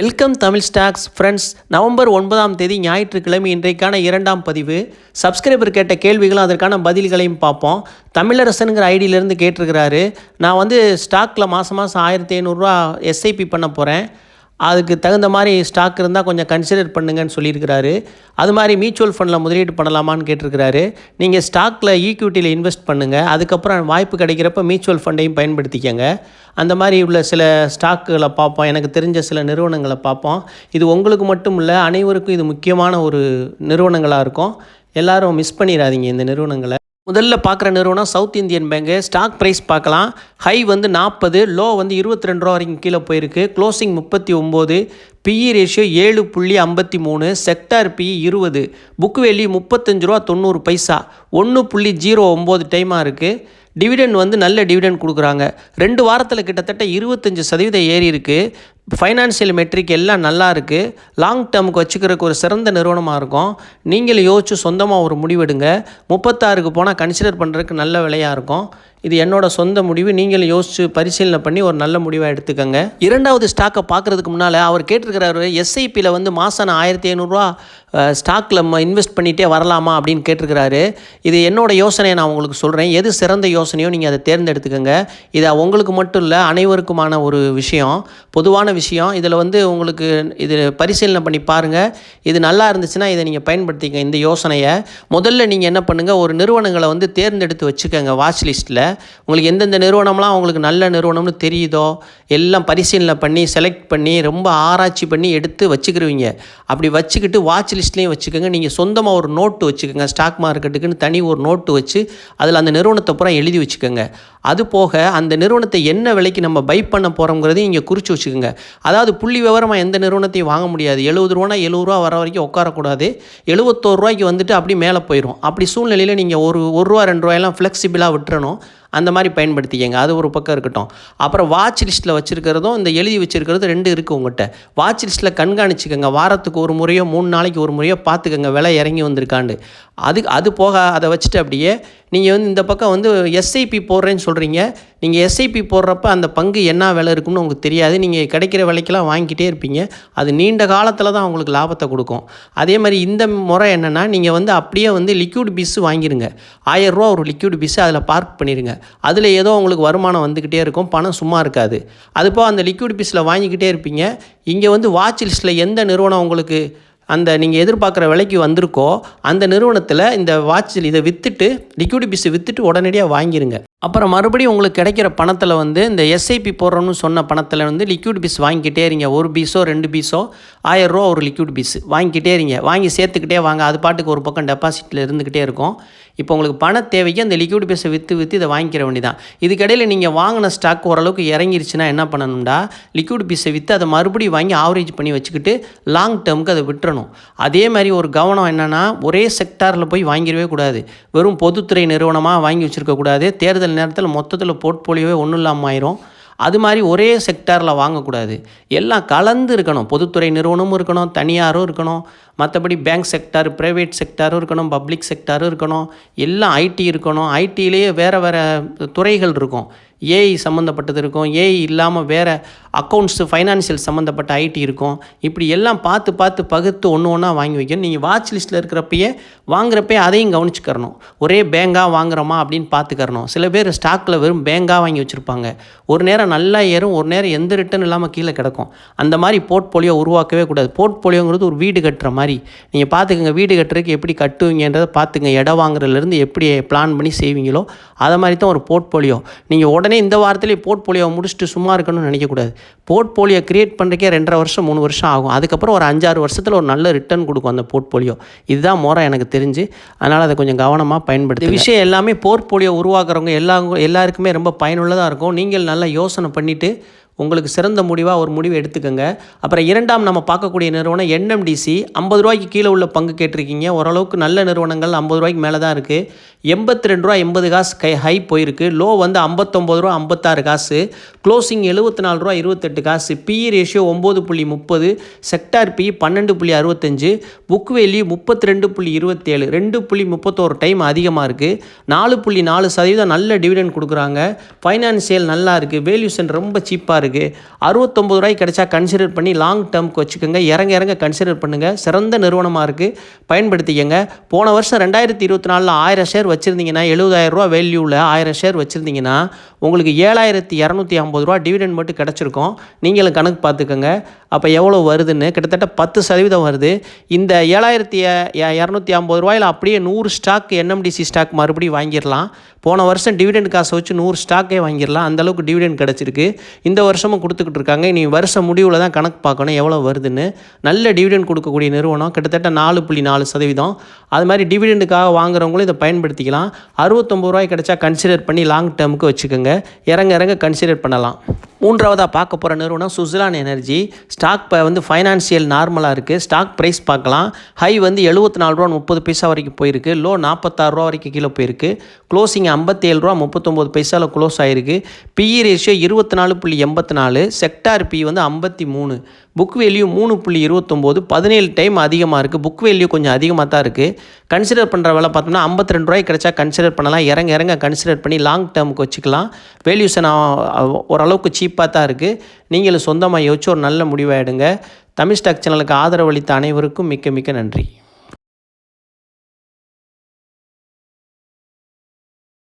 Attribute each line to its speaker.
Speaker 1: Welcome Tamil stocks friends November ஒன்பதாம் தேதி ஞாயிற்றுக்கிழமை இன்றைக்கான இரண்டாம் பதிவு. சப்ஸ்கிரைபர் கேட்ட கேள்விகளும் அதற்கான பதில்களையும் பார்ப்போம். தமிழரசனுங்கிற ஐடியிலேருந்து கேட்டிருக்கிறாரு. நான் வந்து ஸ்டாக்கில் மாதம் மாதம் ஆயிரத்தி ஐநூறுரூவா எஸ்ஐபி பண்ண போகிறேன் அதுக்கு தகுந்த மாதிரி ஸ்டாக் இருந்தால் கொஞ்சம் கன்சிடர் பண்ணுங்கன்னு சொல்லியிருக்கிறாரு. அது மாதிரி மியூச்சுவல் ஃபண்டில் முதலீடு பண்ணலாமான்னு கேட்டிருக்கிறாரு. நீங்கள் ஸ்டாக்கில் ஈக்விட்டியில் இன்வெஸ்ட் பண்ணுங்கள் அதுக்கப்புறம் வாய்ப்பு கிடைக்கிறப்ப மியூச்சுவல் ஃபண்டையும் பயன்படுத்திக்கங்க. அந்த மாதிரி உள்ள சில ஸ்டாக்குகளை பார்ப்போம். எனக்கு தெரிஞ்ச சில நிறுவனங்களை பார்ப்போம். இது உங்களுக்கு மட்டும் இல்லை அனைவருக்கும் இது முக்கியமான ஒரு நிறுவனங்களாக இருக்கும். எல்லாரும் மிஸ் பண்ணிடாதீங்க இந்த நிறுவனங்களை. முதல்ல பார்க்குற நிறுவனம் South Indian bank. Stock price பார்க்கலாம். ஹை வந்து நாற்பது லோ வந்து இருபத்தி ரெண்டு ரூபா வரைக்கும் கீழே போயிருக்கு. க்ளோசிங் முப்பத்தி ஒம்பது பிஇ ரேஷியோ ஏழு புள்ளி ஐம்பத்தி மூணு செக்டார் பிஇ இருபது. புக் வேல்யூ முப்பத்தஞ்சு ரூபா தொண்ணூறு பைசா. ஒன்று புள்ளி ஜீரோ ஒம்பது டைமாக இருக்குது டிவிடெண்ட் வந்து நல்ல டிவிடெண்ட் கொடுக்குறாங்க. ரெண்டு வாரத்தில் கிட்டத்தட்ட இருபத்தஞ்சி சதவீதம் ஏறி இருக்குது ஃபைனான்சியல் மெட்ரிக் எல்லாம் நல்லா இருக்குது லாங் டேர்முக்கு வச்சுக்கிறதுக்கு ஒரு சிறந்த நிறுவனமாக இருக்கும். நீங்களும் யோசிச்சு சொந்தமாக ஒரு முடிவெடுங்க. முப்பத்தாறுக்கு போனால் கன்சிடர் பண்ணுறதுக்கு நல்ல விலையாக இருக்கும். இது என்னோட சொந்த முடிவு. நீங்களும் யோசிச்சு பரிசீலனை பண்ணி ஒரு நல்ல முடிவாக எடுத்துக்கோங்க. இரண்டாவது ஸ்டாக்கை பார்க்குறதுக்கு முன்னால் அவர் கேட்டிருக்கிறாரு எஸ்ஐபியில் வந்து மாதம் நான் ஆயிரத்தி ஐநூறுரூவா ஸ்டாக்கில் இன்வெஸ்ட் பண்ணிகிட்டே வரலாமா அப்படின்னு கேட்டிருக்கிறாரு. இது என்னோட யோசனையை நான் உங்களுக்கு சொல்கிறேன் எது சிறந்த யோசனையோ நீங்கள் அதை தேர்ந்தெடுத்துக்கோங்க. இது உங்களுக்கு மட்டும் இல்லை அனைவருக்குமான ஒரு விஷயம் பொதுவான விஷயம். இதில் வந்து உங்களுக்கு இது பரிசீலனை பண்ணி பாருங்கள் இது நல்லா இருந்துச்சுன்னா இதை நீங்கள் பயன்படுத்திக்க இந்த யோசனையை. முதல்ல நீங்கள் என்ன பண்ணுங்கள் ஒரு நிறுவனங்களை வந்து தேர்ந்தெடுத்து வச்சுக்கோங்க வாட்ச் லிஸ்ட்டில் உங்களுக்கு எந்தெந்த நிறுவனம்லாம் உங்களுக்கு நல்ல நிறுவனம்னு தெரியுதோ எல்லாம் பரிசீலனை பண்ணி செலக்ட் பண்ணி ரொம்ப ஆராய்ச்சி பண்ணி எடுத்து வச்சுக்கிருவீங்க. அப்படி வச்சுக்கிட்டு வாட்ச் லிஸ்ட்லேயும் வச்சுக்கோங்க. நீங்கள் சொந்தமாக ஒரு நோட்டு வச்சுக்கோங்க. ஸ்டாக் மார்க்கெட்டுக்குன்னு தனி ஒரு நோட்டு வச்சு அதில் அந்த நிறுவனத்தை பூரா எழுதி வச்சுக்கோங்க. அது போக அந்த நிறுவனத்தை என்ன விலைக்கு நம்ம பை பண்ண போகிறோங்கிறதையும் இங்கே குறித்து வச்சுக்கோங்க. அதாவது புள்ளி விவரமாக எந்த நிறுவனத்தையும் வாங்க முடியாது. எழுபது ரூபானா எழுபது ரூபா வர வரைக்கும் உட்காரக்கூடாது. எழுபத்தோரு ரூபாய்க்கு வந்துட்டு அப்படி மேலே போயிடும் அப்படி சூழ்நிலையில் நீங்கள் ஒரு ஒரு ரூபா ரெண்டு ரூபாயெல்லாம் ஃப்ளெக்சிபிளாக விட்டுறணும். அந்த மாதிரி பயன்படுத்திக்கங்க. அது ஒரு பக்கம் இருக்கட்டும். அப்புறம் வாட்ச் லிஸ்ட்டில் வச்சுருக்கிறதும் இந்த எழுதி வச்சுருக்கிறது ரெண்டு இருக்குது உங்கள்கிட்ட வாட்ச் லிஸ்ட்டில் கண்காணிச்சுக்கோங்க. வாரத்துக்கு ஒரு முறையோ மூணு நாளைக்கு ஒரு முறையோ பார்த்துக்கோங்க. விலை இறங்கி வந்திருக்காண்டு அது அது போக அதை வச்சுட்டு அப்படியே நீங்கள் வந்து இந்த பக்கம் வந்து எஸ்ஐபி போடுறேன்னு சொல்கிறீங்க நீங்கள் எஸ்ஐபி போடுறப்ப அந்த பங்கு என்ன விலை இருக்கும்னு உங்களுக்கு தெரியாது. நீங்கள் கிடைக்கிற விலைக்கெல்லாம் வாங்கிக்கிட்டே இருப்பீங்க. அது நீண்ட காலத்தில் தான் உங்களுக்கு லாபத்தை கொடுக்கும். அதே மாதிரி இந்த முறை என்னென்னா நீங்கள் வந்து அப்படியே வந்து லிக்யூட் பீஸ் வாங்கிருங்க. ஆயிரரூவா ஒரு லிக்விட் பீஸ் அதில் பார்க் பண்ணிடுங்க அதில் ஏதோ உங்களுக்கு வருமானம் வந்துக்கிட்டே இருக்கும். பணம் சும்மா இருக்காது. அதுபோல் அந்த லிக்யூட் பீஸில் வாங்கிக்கிட்டே இருப்பீங்க. இங்கே வந்து வாட்ச் லிஸ்ட்டில் எந்த நிறுவனம் உங்களுக்கு அந்த நீங்கள் எதிர்பார்க்குற விலைக்கு வந்திருக்கோ அந்த நிறுவனத்தில் இந்த வாட்சில் இதை விற்றுட்டு லிக்விட் பீஸை விற்றுட்டு உடனடியாக வாங்கிருங்க. அப்புறம் மறுபடியும் உங்களுக்கு கிடைக்கிற பணத்தில் வந்து இந்த எஸ்ஐபி போடுறோன்னு சொன்ன பணத்தில் வந்து லிக்விட் பீஸ் வாங்கிக்கிட்டே இருங்க. ஒரு பீஸோ ரெண்டு பீஸோ ஆயிரரூவா ஒரு லிக்விட் பீஸ் வாங்கிக்கிட்டே இருங்க. வாங்கி சேர்த்துக்கிட்டே வாங்க. அது பாட்டுக்கு ஒரு பக்கம் டெபாசிட்டில் இருந்துக்கிட்டே இருக்கும். இப்போ உங்களுக்கு பண தேவைக்கு அந்த லிக்விட் பீஸை விற்று விற்று இதை வாங்கிக்கிற வேண்டிதான். இதுக்கிடையில் நீங்கள் வாங்கின ஸ்டாக் ஓரளவுக்கு இறங்கிருச்சுன்னா என்ன பண்ணணும்டா? லிக்விட் பீஸை விற்று அதை மறுபடியும் வாங்கி ஆவரேஜ் பண்ணி வச்சுக்கிட்டு லாங் டேர்முக்கு அதை விட்டுறணும். அதே மாதிரி ஒரு கவனம் என்னென்னா ஒரே செக்டாரில் போய் வாங்கிடவே கூடாது. வெறும் பொதுத்துறை நிறுவனமாக வாங்கி வச்சுருக்கக்கூடாது தேர்தல் நேரத்தில் மொத்தத்தில் போர்ட்போலியோவே ஒன்றும் இல்லாமல் ஆயிரும். அது மாதிரி ஒரே செக்டாரில் வாங்கக்கூடாது. எல்லாம் கலந்து இருக்கணும். பொதுத்துறை நிறுவனமும் இருக்கணும் தனியாரும் இருக்கணும். மற்றபடி பேங்க் செக்டார் ப்ரைவேட் செக்டாரும் இருக்கணும் பப்ளிக் செக்டாரும் இருக்கணும். எல்லாம் ஐடி இருக்கணும். ஐடியிலேயே வேறு வேறு துறைகள் இருக்கும். ஏஐ சம்மந்தப்பட்டது இருக்கும். ஏஐ இல்லாமல் வேறு அக்கௌண்ட்ஸு ஃபைனான்சியல் சம்மந்தப்பட்ட ஐடி இருக்கும். இப்படி எல்லாம் பார்த்து பார்த்து பகுத்து ஒன்று ஒன்றா வாங்கி வைக்கணும். நீங்கள் வாட்ச் லிஸ்ட்டில் இருக்கிறப்பயே வாங்குறப்பே அதையும் கவனிச்சுக்கறணும். ஒரே பேங்காக வாங்குறோமா அப்படின்னு பார்த்துக்கறணும். சில பேர் ஸ்டாக்கில் வெறும் பேங்காக வாங்கி வச்சுருப்பாங்க. ஒரு நேரம் நல்லா ஏறும் ஒரு நேரம் எந்த ரிட்டர்ன் இல்லாமல் கீழே கிடக்கும். அந்த மாதிரி போர்ட்போலியோ உருவாக்கவே கூடாது. போர்ட்போலியோங்கிறது ஒரு வீடு கட்டுற மாதிரி. நீங்கள் பார்த்துக்கங்க வீடு கட்டுறதுக்கு எப்படி கட்டுவீங்கன்றதை பார்த்துங்க இடம் வாங்குறதுலேருந்து எப்படி பிளான் பண்ணி செய்வீங்களோ அதை மாதிரி தான் ஒரு போர்ட்போலியோ நீங்கள் உடனே இந்த வாரத்திலே போர்ட்போலியோவை முடிச்சுட்டு சும்மா இருக்கணும்னு நினைக்கக்கூடாது. போர்ட்போலியோ க்ரியேட் பண்ணுறக்கே ரெண்டரை வருஷம் மூணு வருஷம் ஆகும். அதுக்கப்புறம் ஒரு அஞ்சாறு வருஷத்தில் ஒரு நல்ல ரிட்டர்ன் கொடுக்கும் அந்த போர்ட்போலியோ இதுதான் முறை எனக்கு தெரிஞ்சு. அதனால் அதை கொஞ்சம் கவனமாக பயன்படுத்தி விஷயம் எல்லாமே போர்ட்போலியோ உருவாக்குறவங்க எல்லா எல்லாருக்குமே ரொம்ப பயனுள்ளதாக இருக்கும். நீங்கள் நல்லா யோசனை பண்ணிவிட்டு உங்களுக்கு சிறந்த முடிவாக ஒரு முடிவு எடுத்துக்கோங்க. அப்புறம் இரண்டாம் நம்ம பார்க்கக்கூடிய நிறுவனம் என்எம்டிசி ஐம்பது ரூபாய்க்கு கீழே உள்ள பங்கு கேட்டிருக்கீங்க. ஓரளவுக்கு நல்ல நிறுவனங்கள் ஐம்பது ரூபாய்க்கு மேலே தான் இருக்குது எண்பத்தி ரெண்டு ரூபா எண்பது காசு கை ஹை போயிருக்கு. லோ வந்து ஐம்பத்தொம்பது ரூபா ஐம்பத்தாறு காசு. க்ளோசிங் எழுபத்தி நாலு ரூபா இருபத்தெட்டு காசு. பிஇ ரேஷியோ ஒம்பது புள்ளி முப்பது. செக்டார் பி பன்னெண்டு புள்ளி அறுபத்தஞ்சு. புக் வேல்யூ முப்பத்தி ரெண்டு புள்ளி இருபத்தேழு. ரெண்டு புள்ளி முப்பத்தோரு டைம் அதிகமாக இருக்குது நாலு புள்ளி நாலு சதவீதம் நல்ல டிவிடெண்ட் கொடுக்குறாங்க. ஃபைனான்சியல் நல்லா இருக்குது வேல்யூஷன் ரொம்ப சீப்பாக இருக்குது இருக்குது அறுபத்தொம்பது ரூபாய்க்கு கிடைச்சா கன்சிடர் பண்ணி லாங் டேர்முக்கு வச்சுக்கோங்க. இறங்க இறங்க கன்சிடர் பண்ணுங்கள் சிறந்த நிறுவனமாக இருக்குது பயன்படுத்திக்கங்க. போன வருஷம் ரெண்டாயிரத்தி இருபத்தி நாலில் ஆயிரம் ஷேர் வச்சுருந்தீங்கன்னா எழுபதாயிரம் ரூபா வேல்யூவில் ஆயிரம் ஷேர் வச்சுருந்தீங்கன்னா உங்களுக்கு ஏழாயிரத்தி இரநூத்தி ஐம்பது ரூபா டிவிடெண்ட் மட்டும் கிடச்சிருக்கும். நீங்களும் கணக்கு பார்த்துக்கோங்க. அப்போ எவ்வளோ வருதுன்னு? கிட்டத்தட்ட பத்து சதவீதம் வருது. இந்த ஏழாயிரத்தி இரநூத்தி ஐம்பது ரூபாயில் அப்படியே நூறு ஸ்டாக் என்எம்டிசி ஸ்டாக் மறுபடியும் வாங்கிடலாம். போன வருஷம் டிவிடெண்ட் காசை வச்சு நூறு ஸ்டாக்கே வாங்கிடலாம். அந்தளவுக்கு டிவிடெண்ட் கிடச்சிருக்கு. இந்த வருஷம் வருஷமும் கொடுத்துக்கிட்டு இருக்காங்க. இனி வருஷம் முடிவில் தான் கணக்கு பார்க்கணும். எவ்வளோ வருதுன்னு. நல்ல டிவிடெண்ட் கொடுக்கக்கூடிய நிறுவனம் கிட்டத்தட்ட நாலு புள்ளி நாலு சதவீதம். அது மாதிரி டிவிடெண்டுக்காக வாங்குறவங்களும் இதை பயன்படுத்திக்கலாம். அறுபத்தொம்பது ரூபாய் கிடச்சா கன்சிடர் பண்ணி லாங் டேர்முக்கு வச்சுக்கோங்க. இறங்க இறங்க கன்சிடர் பண்ணலாம். மூன்றாவதாக பார்க்க போகிற நிறுவனம் சுவிட்சர்லாண்ட் எனர்ஜி. ஸ்டாக் இப்போ வந்து ஃபைனான்சியல் நார்மலாக இருக்குது ஸ்டாக் ப்ரைஸ் பார்க்கலாம். ஹை வந்து எழுபத்தி நாலு ரூபா முப்பது பைசா வரைக்கும் போயிருக்கு. லோ நாற்பத்தாறு ரூபா வரைக்கும் கீழே போயிருக்கு. க்ளோசிங் ஐம்பத்தேழு ரூபா முப்பத்தொம்போது பைசாவில் க்ளோஸ் ஆகிருக்கு பிஇ ரேஷியோ இருபத்தி நாலு புள்ளி எண்பத்தி நாலு செக்டார் பி வந்து ஐம்பத்தி மூணு. புக் வேல்யூ மூணு புள்ளி இருபத்தொம்போது பதினேழு டைம் அதிகமாக இருக்குது புக் வேல்யூ கொஞ்சம் அதிகமாக தான் இருக்குது கன்சிடர் பண்ணுற வேலை பார்த்தோம்னா ஐம்பத்தி ரெண்டு ரூபாய் கிடைச்சா கன்சிடர் பண்ணலாம். இறங்க இறங்க கன்சிடர் பண்ணி லாங் டேர்முக்கு வச்சுக்கலாம். வேல்யூஸை நான் ஓரளவுக்கு சீப்பாக தான் இருக்குது நீங்களும் சொந்தமாக யோசிச்சு ஒரு நல்ல முடிவாக எடுங்க. தமிழ் ஸ்டாக் சேனலுக்கு ஆதரவு அளித்த அனைவருக்கும் மிக்க மிக்க நன்றி.